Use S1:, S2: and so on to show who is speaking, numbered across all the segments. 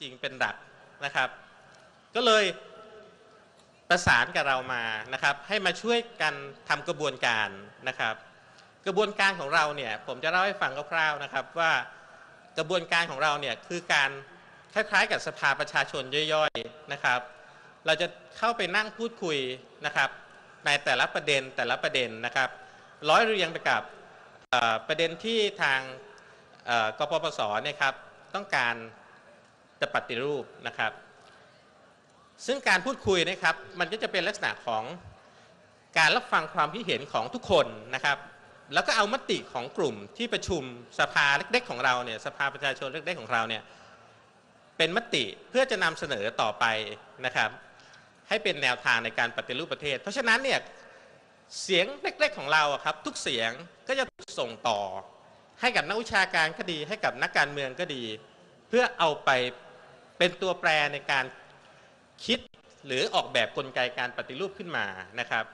S1: จริงเป็นหลักนะครับ ก็เลยประสานกับเรามานะครับ ให้มาช่วยกันทำกระบวนการนะครับ กระบวนการของเราเนี่ยผมจะเล่าให้ฟังคร่าวๆนะครับว่ากระบวนการของเราเนี่ยคือการคล้ายๆ กับสภาประชาชนย่อยๆนะครับ เราจะเข้าไปนั่งพูดคุยนะครับ ในแต่ละประเด็นแต่ละประเด็นนะครับ ร้อยเรียงไปกับประเด็นที่ทางกปปสเนี่ยครับต้องการ จะปฏิรูปนะครับ ซึ่งการพูดคุยนะครับ มันก็จะเป็นลักษณะของการรับฟังความคิดเห็นของทุกคนนะครับ แล้วก็เอามติของกลุ่มที่ประชุมสภาเล็กๆของเราเนี่ยสภาประชาชนเล็กๆของเราเนี่ยเป็นมติเพื่อจะนำเสนอต่อไปนะครับ ให้เป็นแนวทางในการปฏิรูปประเทศ เพราะฉะนั้นเนี่ยเสียงเล็กๆของเราครับ ทุกเสียงก็จะถูกส่งต่อ ให้กับนักวิชาการก็ดี ให้กับนักการเมืองก็ดี เพื่อเอาไป เป็นตัวแปรในการคิดหรือออกแบบกลไกการปฏิรูปขึ้นมานะครับ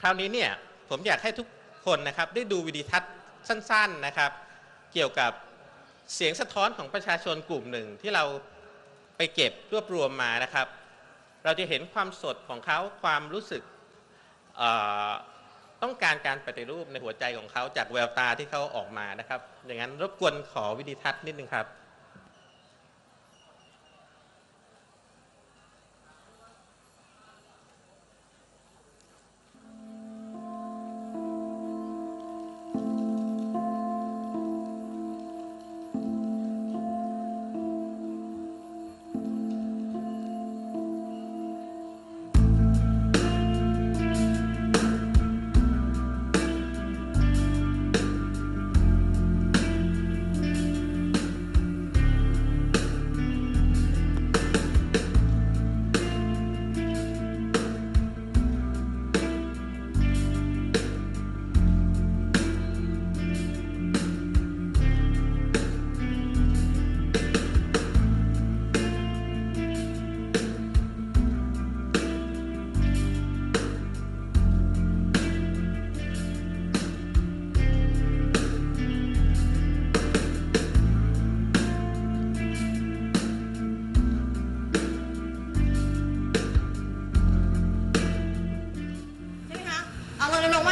S1: คราวนี้เนี่ยผมอยากให้ทุกคนนะครับได้ดูวิดีทัศน์สั้นๆนะครับ เกี่ยวกับเสียงสะท้อนของประชาชนกลุ่มหนึ่งที่เราไปเก็บรวบรวมมานะครับ เราจะเห็นความสดของเขาความรู้สึกต้องการการปฏิรูปในหัวใจของเขาจากแววตาที่เขาออกมานะครับ อย่างนั้นรบกวนขอวิดีทัศน์นิดนึงครับ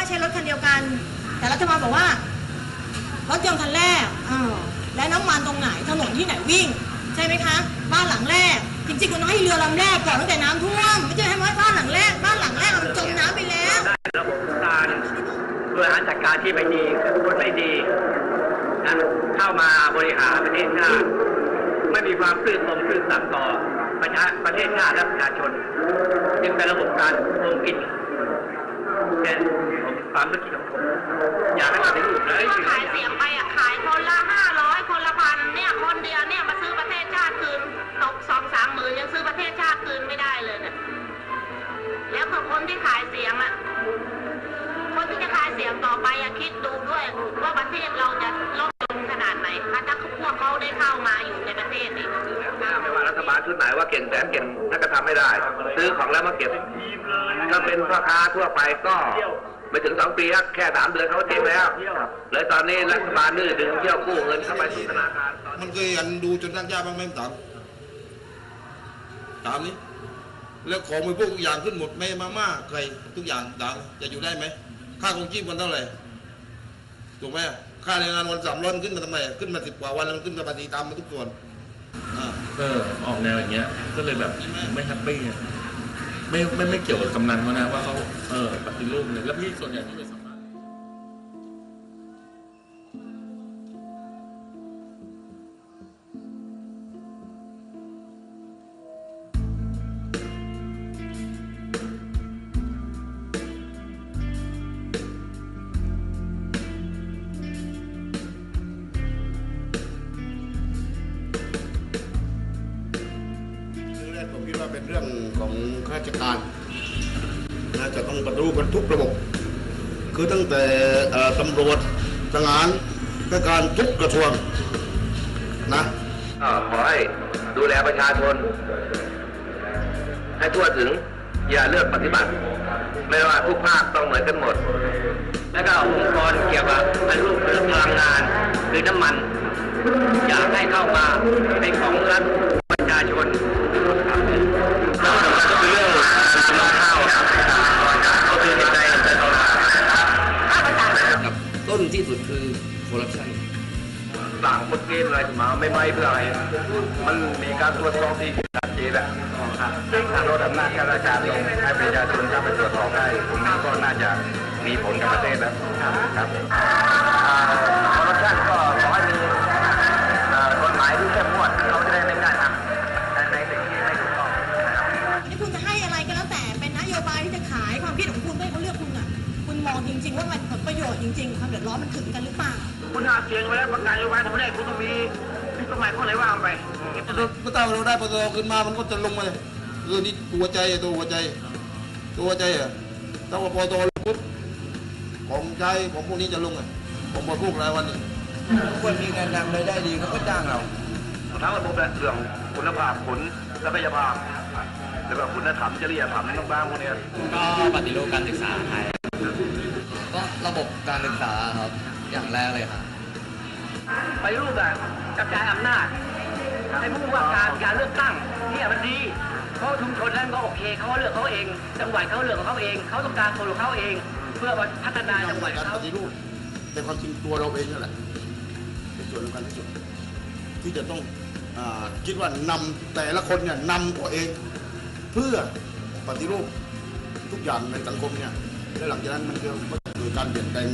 S2: ใช้รถคันเดียวกัน แต่รัฐบาลบอกว่ารถยนต์คันแรกอและน้ำมันตรงไหนถนนที่ไหนวิ่ง ใช่ไหมคะ บ้านหลังแรก จริงๆคุณต้องให้เรือลำแรกก่อนตั้งแต่น้ำท่วมไม่ใช่ให้ว่าบ้านหลังแรก บ้านหลังแรกมันจมน้ำไปแล้ว
S3: ได้ระบบการบริหารจัดการที่ไม่ดีคนไม่ดีนะเข้ามาบริหารประเทศชาติไม่มีความซื่อตรงซื่อสัตย์ต่อประชาประเทศชาติและประชาชน จึงเป็นระบบการโกงกินเป็น ความรู้สึกของผมอยากให้ปฏิรูปเลย
S4: ก็ขายเสียงไปอะขายคนละห้าร้อยคนละพันเนี่ยคนเดียวเนี่ยมาซื้อประเทศชาติคืนตกสองสามหมื่นยังซื้อประเทศชาติคืนไม่ได้เลยเนี่ยแล้วก็คนที่ขายเสียงอะคนที่จะขายเสียงต่อไปอะคิดดูด้วยว่าประเทศเราจะล่มจมขนาดไหนคะถ้าพวกเขาได้เข้ามาอยู่ในประเทศนี่
S3: ไม่ว่ารัฐบาลชุดไหนว่าเก่งแสนเก่งนั่นก็ทำไม่ได้ ซื้อของแล้วมาเก็บถ้าเป็นพ่อค้าทั่วไปก็ ไม่ถึงสองปีครับแค่สามเดือนเขาก็เจ๊งแล้วเลยตอนนี้รัฐบาลนี่ดึงเที่ยวกู้เงินเข้าไปสู่ธนาคาร
S5: มันเคยอันดูจนรักยากบ้างไหมถามถามนี้แล้วของมือพวกทุกอย่างขึ้นหมดไม่มาม่าใครทุกอย่างดังจะอยู่ได้ไหมค่าครองชีพมันเท่าไหร่ถูกไหมค่าแรงงานวันสามร้อยมันขึ้นมาทำไมขึ้นมาสิบกว่าวันแล้วมันขึ้นมาปฏิตามมาทุกส่วนอ่า
S6: เออออกแนวอย่างเงี้ย ก็เลยแบบไม่แฮปปี้อะ ไม่ไม่ไม่เกี่ยวกับกำนันเขานะว่าเขาเออปฏิรูปเลยแล้วพี่ส่วนใหญ่ที่ไป
S5: ทุกระบบ คือตั้งแต่ตำรวจทหารข้าราชการทุกกระทรวงนะ
S3: ขอให้ดูแลประชาชน ให้ทั่วถึงอย่าเลือกปฏิบัติ ไม่ว่าทุกภาคต้องเหมือนกันหมด แล้วก็องค์กรเกี่ยวกับปฏิรูปเรื่องพลังงาน คือน้ำมัน อยากให้เข้ามาเป็นของรัฐ ต้
S7: นที่สุดคือคอร์รัปชัน
S3: ต่างคนเกมอะไรมาไม่ไม่เพื่ออะไร มันมีการตรวจสอบที่ชัดเจนแหละซึ่งทางรถอำนาจข้าราชการลงให้ประชาชนเข้าไปตรวจสอบได้ผมนี้ก็น่าจะมีผลกับประเทศแล้วครับ จ
S2: ริงๆความเดือดร้อนมันถึงกันหรือเปล่า
S3: คุณหาเสียงไว้แล้วประกาศนโยบายทำไม่ได้คุณต้องมีมีกฎหมายข้อไหนว่าไป
S5: ก็ถ้าเราได้ปตทขึ้นมามันก็จะลงมาเลยคือนี่ตัวใจอะตัวหัวใจ ตัวหัวใจอะถ้าว่าปตทลงปุ๊บของใจของพวกนี้จะลงอะของบริโภครายวันเนี่ย
S7: คนมีงานทำรายได้ดีเขาก็จ้างเรา
S3: ทั้งระบบและเรื่องคุณภาพผลทรัพยภาพแล้วก็คุณธรรมจริยธรรมต่างๆพวกเนี้ย
S8: ก็ปฏิรูปการศึกษาไทย
S7: ก็ระบบการศึกษาครับอย่างแรกเลยครับ
S3: ไปรูปแบบกระจายอำนาจให้ผู้ว่าการการเลือกตั้งเนี่ยมันดีเพราะชุมชนนั้นก็โอเคเขาก็เลือกเขาเอง จังหวัดเขาเลือกของเขาเองเขาต้องการคนของเขาเอง เพื่อมาพัฒนาจังหวัด
S5: การ
S3: เขา
S5: ปฏิรูปแต่ความจริงตัวเราเองนั่นแหละเป็นส่วนสำคัญที่สุดที่จะต้องอาคิดว่านำแต่ละคนเนี่ยนำตัวเอง เพื่อปฏิรูปทุกอย่างในสังคมเนี่ยและหลังจากนั้นมันจะ เกิดการเปลี่ยนแปลง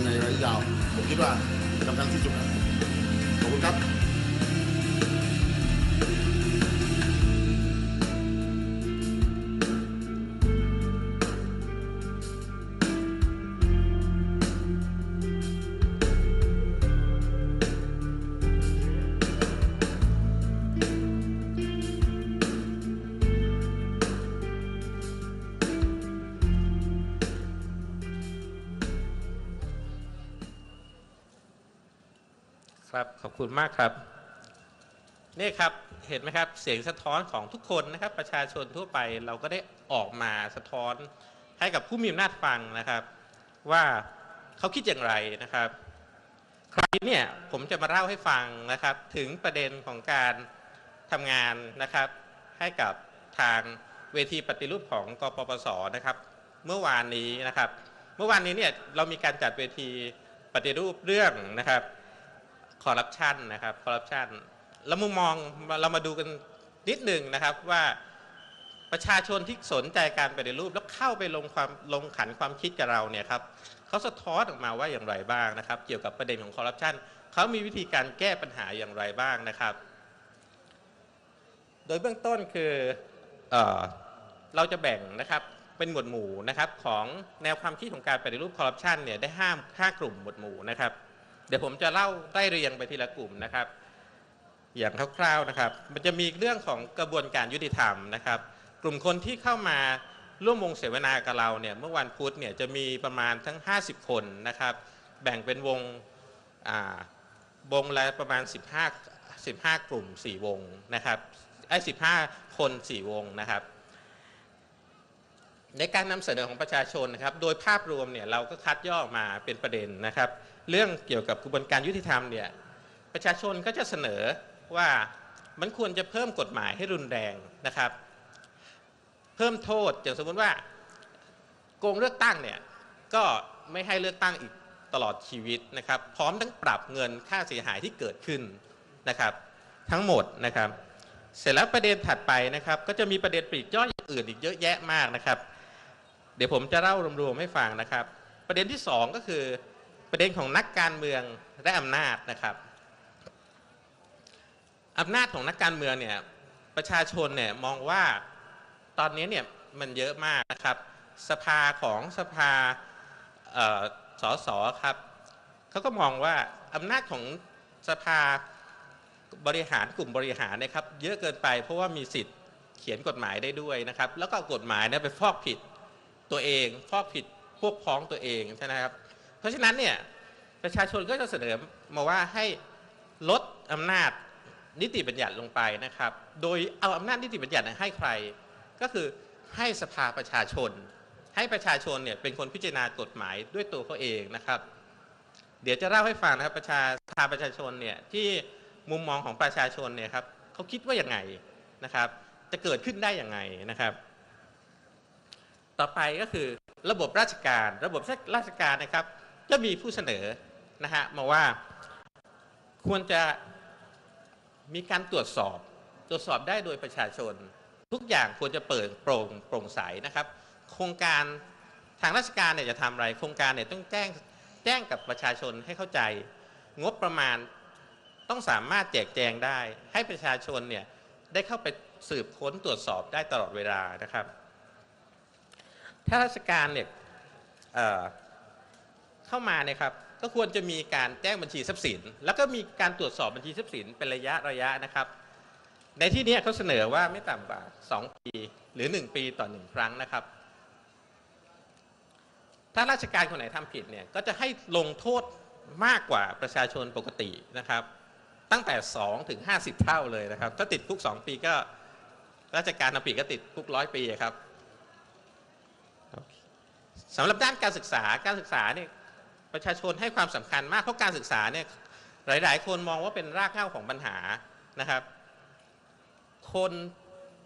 S5: คิดว่าสำคัญที่สุดขอบคุณครับ
S1: ครับขอบคุณมากครับนี่ครับเห็นไหมครับเสียงสะท้อนของทุกคนนะครับ ประชาชนทั่วไปเราก็ได้ออกมาสะท้อนให้กับผู้มีอำนาจฟังนะครับ ว่าเขาคิดอย่างไรนะครับคราวนี้เนี่ยผมจะมาเล่าให้ฟังนะครับ ถึงประเด็นของการทำงานนะครับ ให้กับทางเวทีปฏิรูปของกปปสนะครับ เมื่อวานนี้นะครับ เมื่อวานนี้เนี่ยเรามีการจัดเวทีปฏิรูปเรื่องนะครับ คอร์รัปชันนะครับคอร์รัปชันแล้วมุมมองเรามาดูกันนิดหนึ่งนะครับว่าประชาชนที่สนใจการปฏิรูปแล้วเข้าไปลงความลงขันความคิดกับเราเนี่ยครับเขาสะท้อนออกมาว่าอย่างไรบ้างนะครับ เกี่ยวกับประเด็นของคอร์รัปชันเขามีวิธีการแก้ปัญหาอย่างไรบ้างนะครับ โดยเบื้องต้นคือเออเราจะแบ่งนะครับเป็นหมวดหมู่นะครับของแนวความคิดของการปฏิรูปคอร์รัปชันเนี่ยได้ห้าห้ากลุ่มหมวดหมู่นะครับ เดี๋ยวผมจะเล่าไล่เรียงไปทีละกลุ่มนะครับ อย่างคร่าวๆนะครับ มันจะมีเรื่องของกระบวนการยุติธรรมนะครับ กลุ่มคนที่เข้ามาร่วมวงเสวนากับเราเนี่ยเมื่อวันพุธเนี่ยจะมีประมาณทั้ง 50 คนนะครับ แบ่งเป็นวงวงละประมาณ 15 15 กลุ่ม 4 วงนะครับไอ้15 คน 4 วงนะครับ ในการนำเสนอของประชาชนนะครับ โดยภาพรวมเนี่ยเราก็คัดย่อมาเป็นประเด็นนะครับ เรื่องเกี่ยวกับกระบวนการยุติธรรมเนี่ยประชาชนก็จะเสนอว่ามันควรจะเพิ่มกฎหมายให้รุนแรงนะครับ เพิ่มโทษอย่างสมมติว่าโกงเลือกตั้งเนี่ยก็ไม่ให้เลือกตั้งอีกตลอดชีวิตนะครับ พร้อมทั้งปรับเงินค่าเสียหายที่เกิดขึ้นนะครับ ทั้งหมดนะครับ เสร็จแล้วประเด็นถัดไปนะครับ ก็จะมีประเด็นปลีกย่อยอื่นอีกเยอะแยะมากนะครับ เดี๋ยวผมจะเล่ารวมๆให้ฟังนะครับ ประเด็นที่สองก็คือ ประเด็นของนักการเมืองและอำนาจนะครับอำนาจของนักการเมืองเนี่ยประชาชนเนี่ยมองว่าตอนนี้เนี่ยมันเยอะมากนะครับ สภาของสภาสสครับเขาก็มองว่าอำนาจของสภาบริหารกลุ่มบริหารนะครับ เยอะเกินไปเพราะว่ามีสิทธิ์เขียนกฎหมายได้ด้วยนะครับ แล้วก็กฎหมายเนี่ยไปฟอกผิดตัวเอง ฟอกผิดพวกพ้องตัวเองใช่ไหมครับ เพราะฉะนั้นเนี่ยประชาชนก็จะเสนอมาว่าให้ลดอำนาจนิติบัญญัติลงไปนะครับ โดยเอาอำนาจนิติบัญญัติให้ใคร ก็คือให้สภาประชาชน ให้ประชาชนเนี่ยเป็นคนพิจารณากฎหมายด้วยตัวเขาเองนะครับ เดี๋ยวจะเล่าให้ฟังนะครับประชาสภาประชาชนเนี่ยที่มุมมองของประชาชนเนี่ยครับเขาคิดว่าอย่างไงนะครับ จะเกิดขึ้นได้อย่างไงนะครับ ต่อไปก็คือระบบราชการ ระบบราชการนะครับ ก็มีผู้เสนอนะฮะมาว่าควรจะมีการตรวจสอบตรวจสอบได้โดยประชาชน ทุกอย่างควรจะเปิดโปร่งโปร่งใสนะครับ โครงการทางราชการเนี่ยจะทำอะไร โครงการเนี่ยต้องแจ้งแจ้งกับประชาชนให้เข้าใจ งบประมาณต้องสามารถแจกแจงได้ ให้ประชาชนเนี่ยได้เข้าไปสืบค้นตรวจสอบได้ตลอดเวลานะครับ ถ้าราชการเนี่ย เข้ามาเนี่ยครับก็ควรจะมีการแจ้งบัญชีทรัพย์สิน แล้วก็มีการตรวจสอบบัญชีทรัพย์สินเป็นระยะระยะนะครับ ในที่นี้เขาเสนอว่าไม่ต่ำกว่า 2 ปีหรือ 1 ปีต่อ 1 ครั้งนะครับ ถ้าราชการคนไหนทำผิดเนี่ยก็จะให้ลงโทษมากกว่าประชาชนปกตินะครับ ตั้งแต่ 2 ถึง 50 เท่าเลยนะครับ ถ้าติดคุก 2 ปีก็ราชการทำผิดก็ติดคุกร้อยปีครับสำหรับด้านการศึกษาการศึกษาเนี่ย ประชาชนให้ความสำคัญมากเพราะการศึกษาเนี่ยหลาย ๆ คนมองว่าเป็นรากเหง้าของปัญหานะครับ คน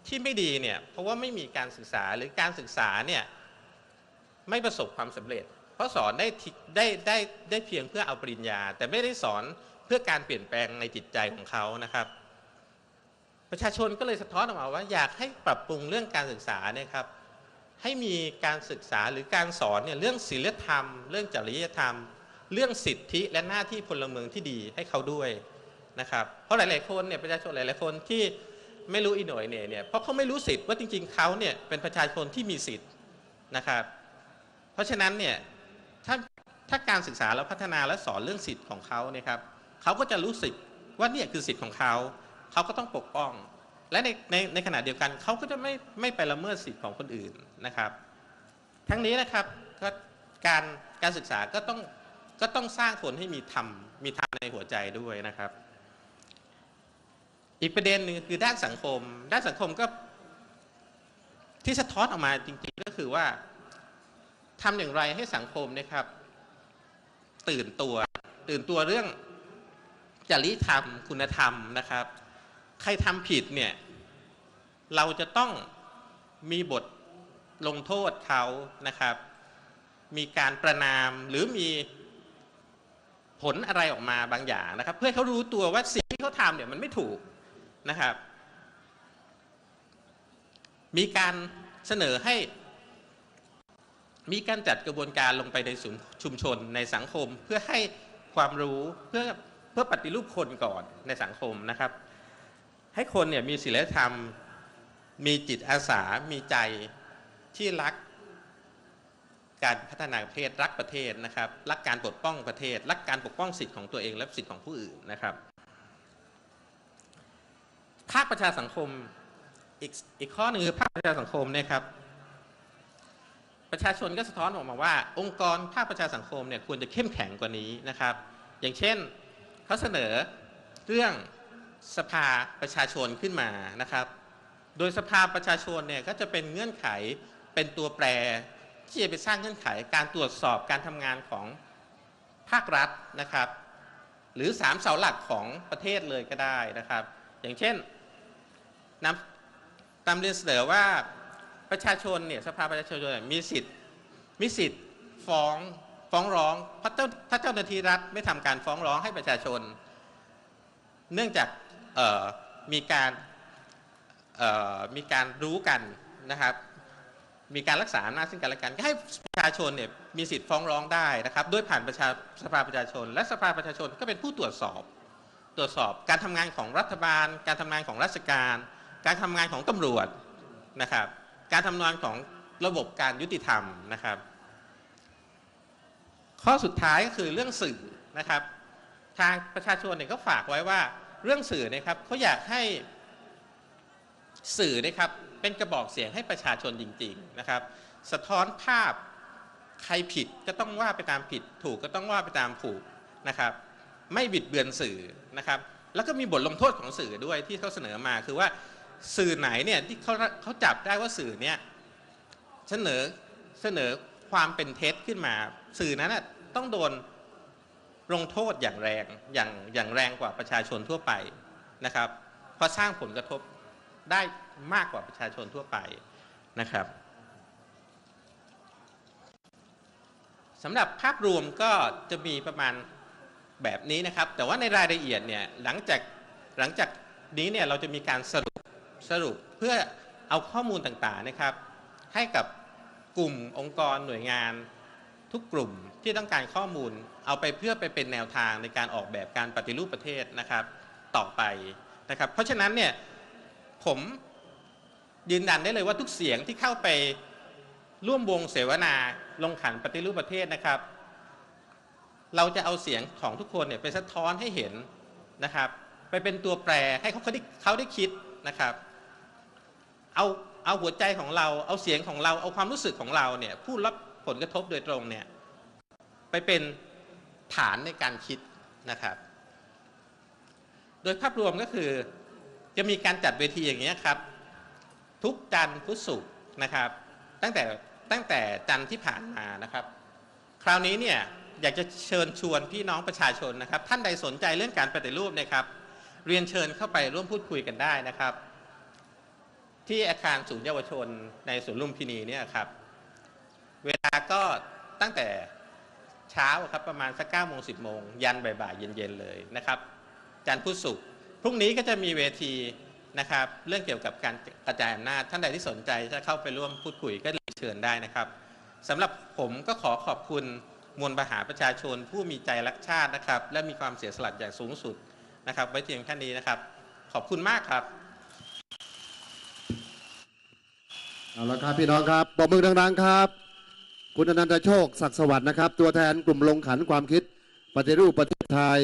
S1: ที่ไม่ดีเนี่ยเพราะว่าไม่มีการศึกษาหรือการศึกษาเนี่ยไม่ประสบความสำเร็จ เพราะสอนได้ได้ได้ได้เพียงเพื่อเอาปริญญา แต่ไม่ได้สอนเพื่อการเปลี่ยนแปลงในจิตใจของเขานะครับ ประชาชนก็เลยสะท้อนออกมาว่าอยากให้ปรับปรุงเรื่องการศึกษาเนี่ยครับ ให้มีการศึกษาหรือการสอนเนี่ยเรื่องศีลธรรม เรื่องจริยธรรม เรื่องสิทธิและหน้าที่พลเมืองที่ดีให้เขาด้วยนะครับเพราะหลาย ๆ คนเนี่ยประชาชนหลาย ๆ คนที่ไม่รู้อีหน่อยเนี่ยเนี่ยเพราะเขาไม่รู้สิทธิ์ว่าจริง ๆเขาเนี่ยเป็นประชาชนที่มีสิทธิ์นะครับ เพราะฉะนั้นเนี่ยถ้าถ้าการศึกษาแล้วพัฒนาและสอนเรื่องสิทธิ์ของเขาเนี่ยครับเขาก็จะรู้สึกว่าเนี่ยคือสิทธิ์ของเขา เขาก็ต้องปกป้อง และในในในขณะเดียวกันเขาก็จะไม่ไม่ไปละเมิดสิทธิ์ของคนอื่นนะครับ ทั้งนี้นะครับก็การการศึกษาก็ต้องก็ต้องสร้างคนให้มีธรรมมีธรรมในหัวใจด้วยนะครับ อีกประเด็นหนึ่งคือด้านสังคม ด้านสังคมก็ที่สะท้อนออกมาจริงๆก็คือว่าทำอย่างไรให้สังคมนะครับ ตื่นตัว ตื่นตัวเรื่องจริยธรรม คุณธรรมนะครับ ใครทำผิดเนี่ย เราจะต้องมีบทลงโทษเขานะครับ มีการประนามหรือมีผลอะไรออกมาบางอย่างนะครับ เพื่อเขารู้ตัวว่าสิ่งที่เขาทำเนี่ยมันไม่ถูกนะครับ มีการเสนอให้ มีการจัดกระบวนการลงไปในชุมชนในสังคม เพื่อให้ความรู้เพื่อเพื่อปฏิรูปคนก่อนในสังคมนะครับ ให้คนเนี่ยมีศีลธรรม มีจิตอาสา มีใจที่รักการพัฒนาประเทศรักประเทศนะครับ รักการปกป้องประเทศ รักการปกป้องสิทธิ์ของตัวเองและสิทธิ์ของผู้อื่นนะครับภาคประชาสังคมอีกอีกข้อหนึ่งคือภาคประชาสังคมนี่ยครับ ประชาชนก็สะท้อนออกมาว่า องค์กรภาคประชาสังคมเนี่ยควรจะเข้มแข็งกว่านี้นะครับ อย่างเช่นเขาเสนอเรื่อง สภาประชาชนขึ้นมานะครับ โดยสภาประชาชนเนี่ยก็จะเป็นเงื่อนไขเป็นตัวแปรที่จะไปสร้างเงื่อนไขการตรวจสอบการทำงานของภาครัฐนะครับ หรือสามเสาหลักของประเทศเลยก็ได้นะครับ อย่างเช่นนำตามเรียนเสนอว่าประชาชนเนี่ยสภาประชาชนมีสิทธิ์มีสิทธิ์ฟ้องฟ้องร้องถ้าเจ้าหน้าที่รัฐไม่ทำการฟ้องร้องให้ประชาชน เนื่องจาก มีการมีการรู้กันนะครับ มีการรักษาอำนาจซึ่งกันและกันก็ให้ประชาชนเนี่ยมีสิทธิ์ฟ้องร้องได้นะครับด้วยผ่านประชาสภาประชาชน และสภาประชาชนก็เป็นผู้ตรวจสอบ ตรวจสอบการทำงานของรัฐบาล การทำงานของราชการ การทำงานของตำรวจนะครับ การทำงานของระบบการยุติธรรมนะครับ ข้อสุดท้ายก็คือเรื่องสื่อนะครับ ทางประชาชนเนี่ยก็ฝากไว้ว่า เรื่องสื่อนะครับเขาอยากให้สื่อนะครับเป็นกระบอกเสียงให้ประชาชนจริง ๆนะครับ สะท้อนภาพใครผิดก็ต้องว่าไปตามผิด ถูกก็ต้องว่าไปตามถูกนะครับ ไม่บิดเบือนสื่อนะครับ แล้วก็มีบทลงโทษของสื่อด้วยที่เขาเสนอมาคือว่าสื่อไหนเนี่ยที่เขาเขาจับได้ว่าสื่อเนี่ยเสนอเสนอความเป็นเท็จขึ้นมา สื่อนั้นต้องโดน ลงโทษอย่างแรงอย่างอย่างแรงกว่าประชาชนทั่วไปนะครับเพราะสร้างผลกระทบได้มากกว่าประชาชนทั่วไปนะครับสำหรับภาพรวมก็จะมีประมาณแบบนี้นะครับ แต่ว่าในรายละเอียดเนี่ยหลังจากหลังจากนี้เนี่ยเราจะมีการสรุปสรุปเพื่อเอาข้อมูลต่างๆนะครับ ให้กับกลุ่มองค์กรหน่วยงาน ทุกกลุ่มที่ต้องการข้อมูลเอาไปเพื่อไปเป็นแนวทางในการออกแบบการปฏิรูปประเทศนะครับต่อไปนะครับเพราะฉะนั้นเนี่ยผมยืนยันได้เลยว่าทุกเสียงที่เข้าไปร่วมวงเสวนาลงขันปฏิรูปประเทศนะครับ เราจะเอาเสียงของทุกคนเนี่ยไปสะท้อนให้เห็นนะครับ ไปเป็นตัวแปรให้เขาเขาได้เขาได้คิดนะครับ เอาเอาหัวใจของเราเอาเสียงของเราเอาความรู้สึกของเราเนี่ยผู้รับ ผลกระทบโดยตรงเนี่ยไปเป็นฐานในการคิดนะครับ โดยภาพรวมก็คือจะมีการจัดเวทีอย่างนี้ยครับ ทุกจันทร์พุธศุกร์นะครับ ตั้งแต่ตั้งแต่จันทร์ที่ผ่านมานะครับ คราวนี้เนี่ยอยากจะเชิญชวนพี่น้องประชาชนนะครับ ท่านใดสนใจเรื่องการปฏิรูปนะครับ เรียนเชิญเข้าไปร่วมพูดคุยกันได้นะครับ ที่อาคารศูนย์เยาวชนในสวนลุมพินีเนี่ยครับ เวลาก็ตั้งแต่เช้าครับประมาณสักเก้าโมงสิบโมงยันบ่ายๆเย็นๆเลยนะครับจันทร์พุธศุกร์พรุ่งนี้ก็จะมีเวทีนะครับ เรื่องเกี่ยวกับการกระจายอำนาจท่านใดที่สนใจจะเข้าไปร่วมพูดคุยก็เรียนเชิญได้นะครับสำหรับผมก็ขอขอบคุณมวลมหาประชาชน ผู้มีใจรักชาตินะครับ และมีความเสียสละอย่างสูงสุดนะครับ ไว้เพียงแค่นี้นะครับ ขอบคุณมากครับ
S9: เอาละครับพี่น้องครับปรบมือดังๆครับ คุณอนันตโชคศักดิ์สวัสดิ์นะครับ ตัวแทนกลุ่มลงขันความคิดปฏิรูปประเทศไทย